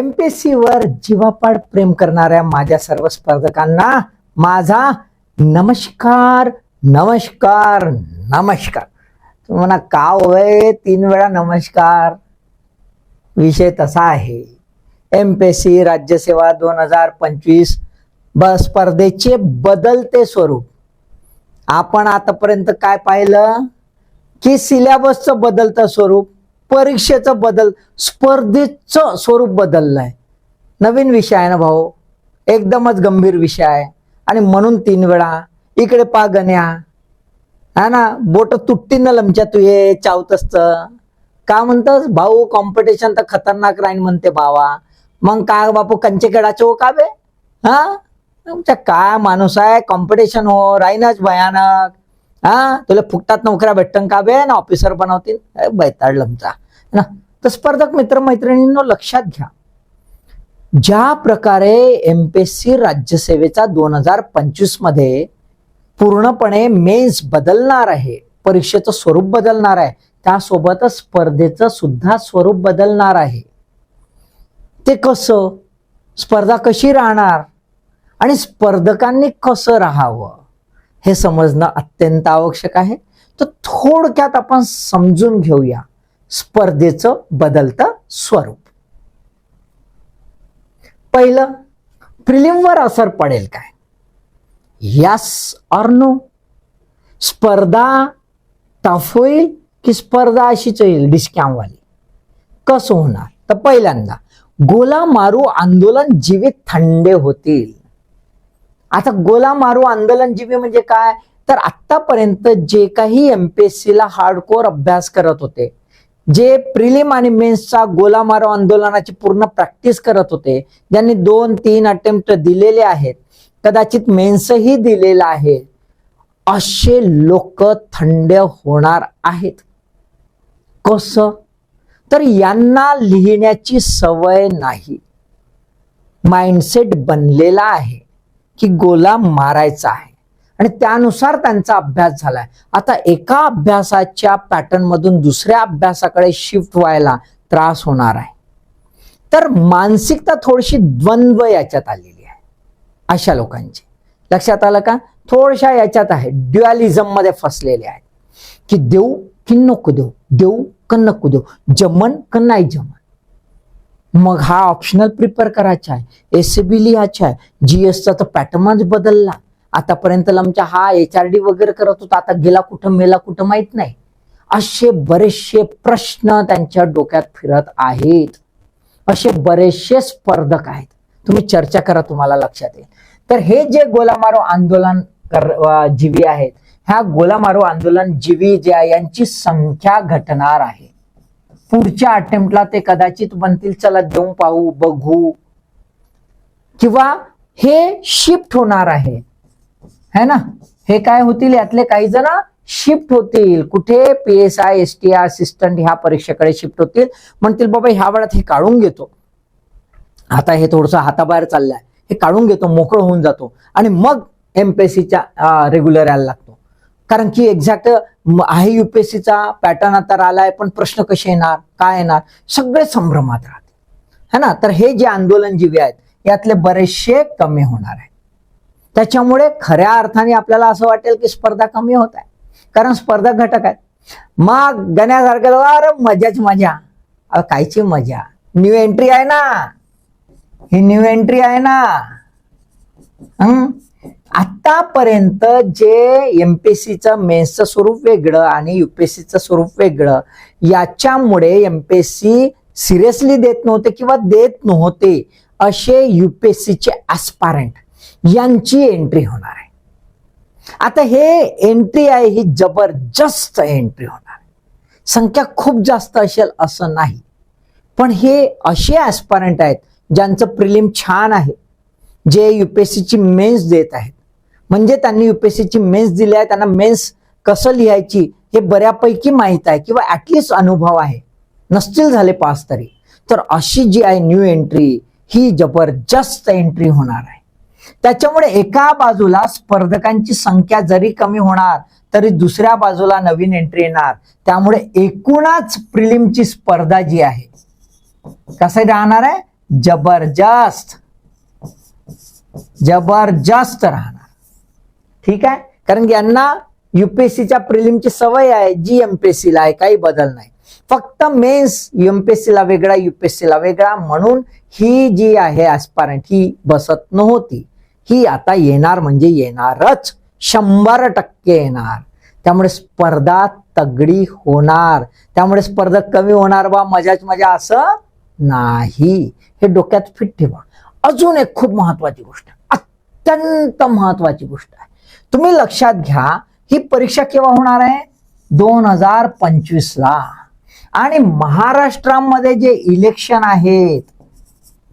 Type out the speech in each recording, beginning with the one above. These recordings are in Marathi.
एमपीएससी वर जीवापाड प्रेम करणाऱ्या माझ्या सर्व स्पर्धकांना माझा नमस्कार नमस्कार नमस्कार. तुम्हाला का होय तीन वेळा नमस्कार. विषय तसा आहे. एम पी एस सी राज्यसेवा दोन हजार पंचवीस ब स्पर्धेचे बदलते स्वरूप. आपण आतापर्यंत काय पाहिलं? की सिलेबसचं बदलतं स्वरूप. परीक्षेचं बदल स्पर्धेचं स्वरूप बदललंय. नवीन विषय आहे ना भाऊ? एकदमच गंभीर विषय आहे. आणि म्हणून तीन वेळा इकडे पा गण्या. हा ना बोट तुटती ना लमच्या तू ये चावतसत का म्हणतस? भाऊ कॉम्पिटिशन तर खतरनाक राहीन म्हणते बावा मग काय हो बापू कंचे केडाचे हो का बे? हा? तुमच्या काय माणूस आहे? कॉम्पिटिशन हो राहीनच भयानक. हा? तुला फुकटात नोकऱ्या भेटन का बे? ना ऑफिसर बनवतील? बैताड लमचा. ना? तर स्पर्धक मित्रमैत्रिणींनो लक्षात घ्या. ज्या प्रकारे एमपीएससी राज्यसेवेचा दोन हजार पंचवीसमध्ये पूर्णपणे मेन्स बदलणार आहे परीक्षेचं स्वरूप बदलणार आहे त्यासोबतच स्पर्धेचं सुद्धा स्वरूप बदलणार आहे. ते कसं? स्पर्धा कशी राहणार? आणि स्पर्धकांनी कसं राहावं? हे समजणं अत्यंत आवश्यक आहे. तर थोडक्यात आपण समजून घेऊया. स्पर्धेचं बदलतं स्वरूप. पहिलं प्रिलिमवर असर पडेल काय? यस और नो स्पर्धा टफ होईल की स्पर्धा अशीच येईल डिस्कॅमवाली कसं होणार? तर पहिल्यांदा गोला मारू आंदोलन जीवित थंडे होतील. आता गोला मारू आंदोलन जीवी म्हणजे काय? तर आतापर्यंत जे काही एमपीएससी ला हार्डकोर अभ्यास करत होते जे प्रिलिम आणि मेन्सचा गोला मारो आंदोलनाची पूर्ण प्रॅक्टिस करत होते ज्यांनी दोन तीन अटेम्प्ट दिलेले आहेत. कदाचित मेन्सही दिलेला आहे. असे लोक थंड होणार आहेत. कसं? तर यांना लिहिण्याची सवय नाही. माइंडसेट बनलेला आहे की गोला मारायचा आहे. आणि त्यानुसार त्यांचा अभ्यास झालाय. आता एका अभ्यासाच्या पॅटर्न मधून दुसऱ्या अभ्यासाकडे शिफ्ट व्हायला त्रास होणार आहे. तर मानसिकता थोडीशी द्वंद्व याच्यात आलेली आहे. अशा लोकांची. लक्षात आलं का? थोडशा याच्यात आहे. ड्युअलिझममध्ये फसलेले आहेत. की देऊ की नको देऊ. देऊ का नको देऊ. जमन का नाही जमन. मग हा ऑप्शनल प्रिपेअर करायचा आहे. एस बी लिहायचा आहे. जीएसचा तर पॅटर्नच बदलला. आतापर्यंत आमच्या हा एच आर डी वगैरे करत होता आता गेला कुठं मेला कुठं माहीत नाही. असे बरेचसे प्रश्न त्यांच्या डोक्यात फिरत आहेत. असे बरेचसे स्पर्धक आहेत. तुम्ही चर्चा करा तुम्हाला लक्षात येईल. तर हे जे गोलामारो आंदोलन कर जीवी आहेत ह्या गोलामारो आंदोलन जीवी जे आहे यांची संख्या घटणार आहे. पुढच्या अटेम्प्टला ते कदाचित बनतील चला देऊन पाहू बघू. किंवा हे शिफ्ट होणार आहे. है ना? हे काय होतील? यातले काही जण शिफ्ट होतील. कुठे P S I S T assistant ह्या परीक्षेकडे शिफ्ट होतील. म्हणतील बाबा ह्या वेळात हे काढून घेतो. आता हे थोडंसं हाताबाहेर चाललंय. हे काढून घेतो मोकळं होऊन जातो. आणि मग एमपीएससीच्या रेग्युलर यायला लागतो. कारण की एक्झॅक्ट आहे युपीएससीचा पॅटर्न आता आलाय पण प्रश्न कसे येणार? काय येणार? सगळे संभ्रमात राहतील. है ना? तर हे जे आंदोलनजीवी आहेत यातले बरेचसे कमी होणार आहे त्याच्यामुळे खऱ्या अर्थाने आपल्याला असं वाटेल की स्पर्धा कमी होत आहे. कारण स्पर्धा घटक आहेत. मग गण्यासारखं अरे मजाच मजा. अरे कायची मजा? न्यू एंट्री आहे ना. ही न्यू एंट्री आहे ना. आतापर्यंत जे एमपीएससीचं मेन्सचं स्वरूप वेगळं आणि युपीएससीचं स्वरूप वेगळं याच्यामुळे एमपीएससी सिरियसली देत नव्हते किंवा देत नव्हते असे युपीएससीचे ॲस्पारंट यांची एंट्री होणार आहे. आता हे एंट्री आहे ही जबरदस्त एंट्री होणार आहे. संख्या खूप जास्त असेल असं नाही. पण हे असे ॲस्पारंट आहेत ज्यांचं प्रिलिम छान आहे जे युपीएससीची मेन्स देत आहेत. म्हणजे त्यांनी युपीएससीची मेन्स दिली आहे त्यांना मेन्स कसं लिहायची हे बऱ्यापैकी माहीत आहे किंवा ॲटलिस्ट अनुभव आहे. नसतील झाले पास तरी. तर अशी जी आहे न्यू एंट्री ही जबरदस्त एंट्री होणार आहे. त्याच्यामुळे एका बाजूला स्पर्धकांची संख्या जरी कमी होणार तरी दुसऱ्या बाजूला नवीन एंट्री येणार. त्यामुळे एकूणच प्रिलिमची स्पर्धा जी आहे कसं राहणार आहे? जबरदस्त. जबरदस्त राहणार. ठीक आहे? कारण यांना युपीएससीच्या प्रिलिमची सवय आहे जी एमपीएससी ला आहे काही बदल नाही. फक्त मेन्स एमपीएससीला वेगळा युपीएससीला वेगळा. म्हणून ही जी आहे ॲस्पारंट ही बसत नव्हती. ही आता येणार म्हणजे येणारच. शंभर टक्के येणार. त्यामुळे स्पर्धा तगडी होणार. त्यामुळे स्पर्धा कमी होणार बा मजाच मजा असं नाही. हे डोक्यात फिट ठेवा. अजून एक खूप महत्वाची गोष्ट अत्यंत महत्वाची गोष्ट आहे. तुम्ही लक्षात घ्या ही परीक्षा केव्हा होणार आहे? दोन हजार पंचवीसला. आणि महाराष्ट्रामध्ये जे इलेक्शन आहेत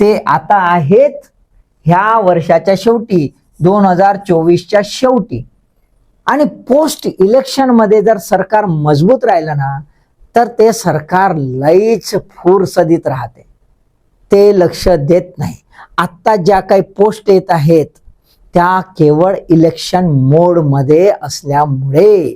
ते आता आहेत ह्या वर्षाच्या शेवटी दोन हजार चोवीसच्या शेवटी. आणि पोस्ट इलेक्शनमध्ये जर सरकार मजबूत राहिलं ना तर ते सरकार लईच फुरसदीत राहते. ते लक्ष देत नाही. आत्ता ज्या काही पोस्ट येत आहेत त्या केवळ इलेक्शन मोडमध्ये असल्यामुळे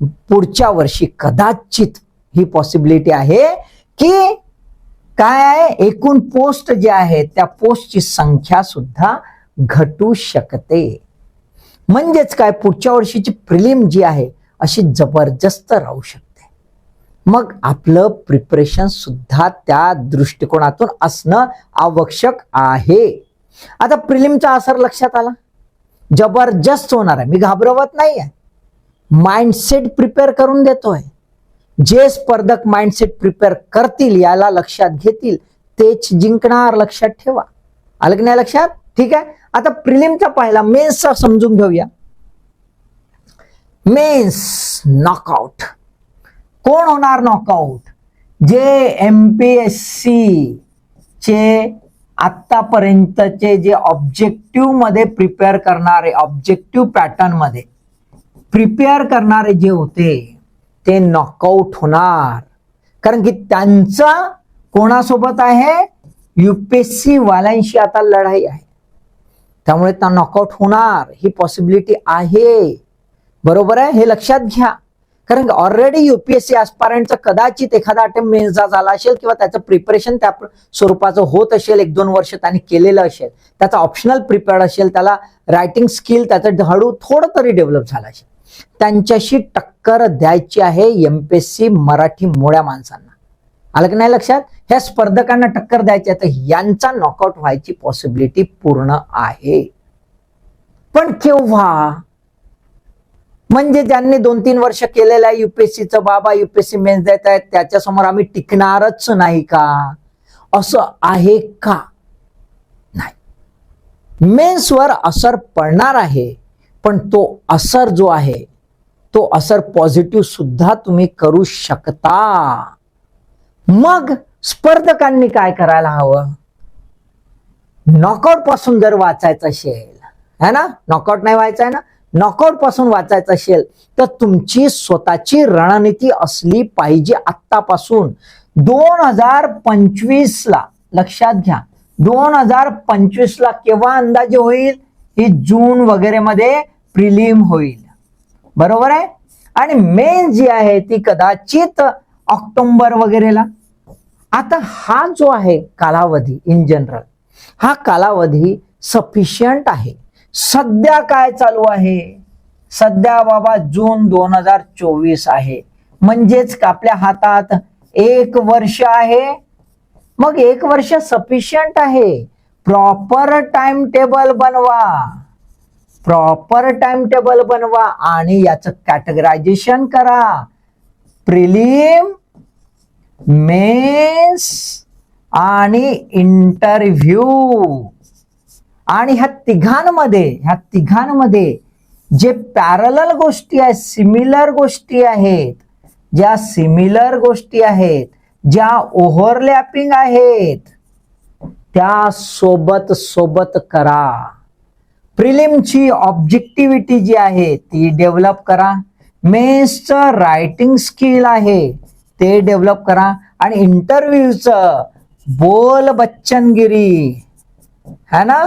पुढच्या वर्षी कदाचित ही पॉसिबिलिटी आहे की काय आहे एकूण पोस्ट जे आहेत त्या पोस्टची संख्या सुद्धा घटू शकते. म्हणजेच काय पुढच्या वर्षीची प्रिलिम जी आहे अशी जबरदस्त राहू शकते. मग आपलं प्रिपरेशन सुद्धा त्या दृष्टिकोनातून असणं आवश्यक आहे. आता प्रिलिमचा असर लक्षात आला. जबरदस्त होणार आहे. मी घाबरवत नाही आहे माइंडसेट प्रिपेअर करून देतोय. जे स्पर्धक माइंडसेट प्रिपेअर करतील याला लक्षात घेतील तेच जिंकणार लक्षात ठेवा. आलं की नाही लक्षात? ठीक आहे? आता प्रिलिमचा पाहिला मेन्सचा समजून घेऊया. मेन्स नॉकआउट कोण होणार नॉकआउट जे एम पी एस सी चे आतापर्यंतचे जे ऑब्जेक्टिव्हमध्ये प्रिपेअर करणारे ऑब्जेक्टिव्ह पॅटर्नमध्ये प्रिपेअर करणारे जे होते ते नॉकआउट होणार. कारण की त्यांचा कोणासोबत आहे? युपीएससी वाल्यांशी आता लढाई आहे. त्यामुळे त्या नॉकआउट होणार. ही पॉसिबिलिटी आहे. बरोबर आहे? हे लक्षात घ्या. कारण ऑलरेडी युपीएससी ऍस्पारंटचा कदाचित एखादा अटेम्प्ट मेन्सचा झाला असेल किंवा त्याचं प्रिपरेशन त्या स्वरूपाचं होत असेल एक दोन वर्ष त्याने केलेलं असेल. त्याचा ऑप्शनल प्रिपेअर्ड असेल त्याला रायटिंग स्किल त्याचं हळू थोडं तरी डेव्हलप झालं असेल. त्यांच्याशी टक्कर द्यायची आहे एमपीएससी मराठी मोळ्या माणसांना. आलं की नाही लक्षात? ह्या स्पर्धकांना टक्कर द्यायची आहे तर यांचा नॉकआउट व्हायची पॉसिबिलिटी पूर्ण आहे. पण केव्हा? म्हणजे ज्यांनी दोन तीन वर्ष केलेलं आहे युपीएससीचं बाबा युपीएससी मेन्स देत आहेत त्याच्यासमोर आम्ही टिकणारच नाही का? असं आहे का? नाही. मेन्सवर असर पडणार आहे पण तो असर जो आहे तो असर पॉझिटिव्ह सुद्धा तुम्ही करू शकता. मग स्पर्धकांनी काय करायला हवं? नॉकआउटपासून जर वाचायचं असेल है ना? नॉकआउट नाही व्हायचं आहे ना? नॉकआउटपासून वाचायचं असेल तर तुमची स्वतःची रणनीती असली पाहिजे आत्तापासून. दोन हजार पंचवीस ला लक्षात घ्या दोन हजार पंचवीस ला केव्हा अंदाजे होईल? ही जून वगैरे मध्ये प्रिलिम होईल. बरोबर आहे? आणि मेन जी आहे ती कदाचित ऑक्टोंबर वगैरेला. आता हा जो आहे कालावधी इन जनरल हा कालावधी सफिशियंट आहे. सध्या काय चालू आहे? सध्या बाबा जून दोन हजार चोवीस आहे. म्हणजेच आपल्या हातात एक वर्ष आहे? मग एक वर्ष सफिशियंट आहे. प्रॉपर टाइम टेबल बनवा. प्रॉपर टाइम टेबल बनवा आणि याचं कॅटेगरायझेशन करा. प्रिलिम मेन्स आणि इंटरव्ह्यू आणि ह्या तिघांमध्ये ह्या तिघांमध्ये जे पॅरलल गोष्टी आहेत सिमिलर गोष्टी आहेत ज्या सिमिलर गोष्टी आहेत ज्या ओव्हरलॅपिंग आहेत त्या सोबत सोबत करा. प्रिलिमची ऑब्जेक्टिव्हिटी जी आहे ती डेव्हलप करा. मेन्सचं रायटिंग स्किल आहे ते डेव्हलप करा. आणि इंटरव्ह्यूचं बोल बच्चनगिरी है ना?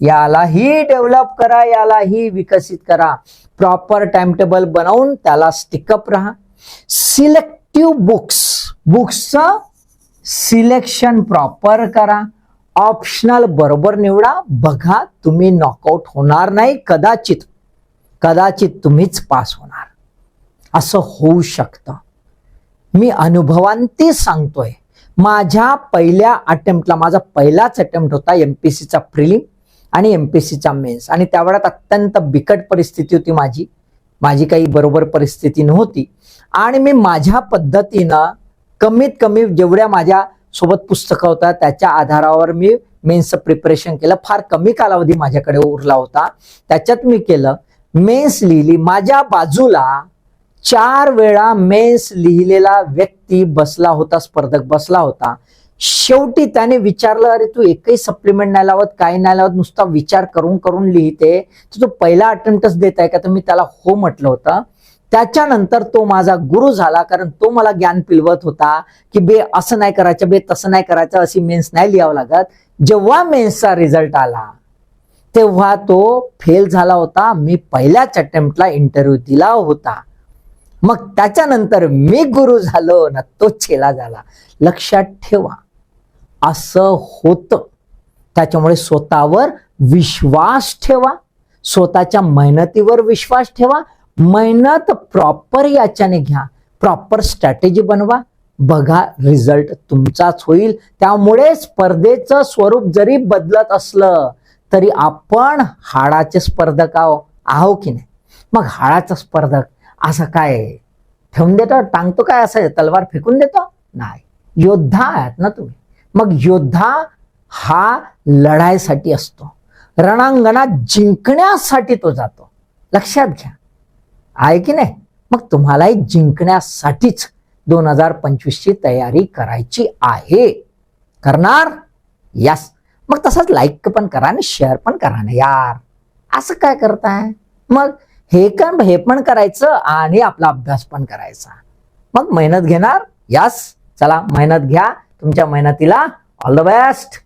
यालाही डेव्हलप करा यालाही विकसित करा. प्रॉपर टाइम टेबल बनवून त्याला स्टिकअप राहा. सिलेक्टिव्ह बुक्स बुक्सचं सिलेक्शन प्रॉपर करा. ऑप्शनल बरोबर निवडा. बघा तुम्ही नॉकआउट होणार नाही कदाचित कदाचित तुम्हीच पास होणार. असं होऊ शकतं. मी अनुभवांती सांगतोय. माझ्या पहिल्या अटेम्प्टला माझा पहिलाच अटेम्प्ट होता एमपीसीचा प्रिलिम आणि एमपीसीचा मेन्स आणि त्यावेळात अत्यंत बिकट परिस्थिती होती माझी. माझी काही बरोबर परिस्थिती नव्हती. आणि मी माझ्या पद्धतीनं कमीत कमी जेवढ्या माझ्या सोबत पुस्तकं होता. त्याच्या आधारावर मी मेन्सचं प्रिपरेशन केलं. फार कमी कालावधी माझ्याकडे उरला होता. त्याच्यात मी केलं मेन्स लिहिली. माझ्या बाजूला चार वेळा मेन्स लिहिलेला व्यक्ती बसला होता स्पर्धक बसला होता. शेवटी त्याने विचारलं अरे तू एकही सप्लिमेंट नाही लावत काही नाही लावत नुसता विचार करून करून लिहिते. तर तू पहिला अटेम्प्टच देत आहे का? तर मी त्याला हो म्हटलं होतं. त्याच्यानंतर तो माझा गुरु झाला कारण तो मला ज्ञान पिलवत होता की बे असं नाही करायचं बे तसं नाही करायचं अशी मेन्स नाही लिहावं लागत. जेव्हा मेन्सचा रिझल्ट आला तेव्हा तो फेल झाला होता. मी पहिल्याच अटेम्प्टला इंटरव्ह्यू दिला होता. मग त्याच्यानंतर मी गुरु झालो ना तो चेला झाला. लक्षात ठेवा असं होतं. त्याच्यामुळे स्वतःवर विश्वास ठेवा स्वतःच्या मेहनतीवर विश्वास ठेवा मेहनत प्रॉपर याच्याने घ्या. प्रॉपर स्ट्रॅटेजी बनवा. बघा रिझल्ट तुमचाच होईल. त्यामुळे स्पर्धेचं स्वरूप जरी बदलत असलं तरी आपण हाडाचे स्पर्धक आहो. आहो की नाही? मग हाडाचा स्पर्धक असं काय? ठेवून देतो? टांगतो काय असं? तलवार फेकून देतो? नाही. योद्धा आहात ना तुम्ही? मग योद्धा हा लढाईसाठी असतो. रणांगणात जिंकण्यासाठी तो जातो. लक्षात घ्या. आहे की नाही? मग तुम्हालाही जिंकण्यासाठीच दोन हजार पंचवीसची तयारी करायची आहे. करणार? यस मग तसंच लाईक पण करा आणि शेअर पण करा ना यार. असं काय करताय? मग हे का हे पण करायचं आणि आपला अभ्यास पण करायचा. मग मेहनत घेणार? यस चला मेहनत घ्या. तुमच्या मेहनतीला ऑल द बेस्ट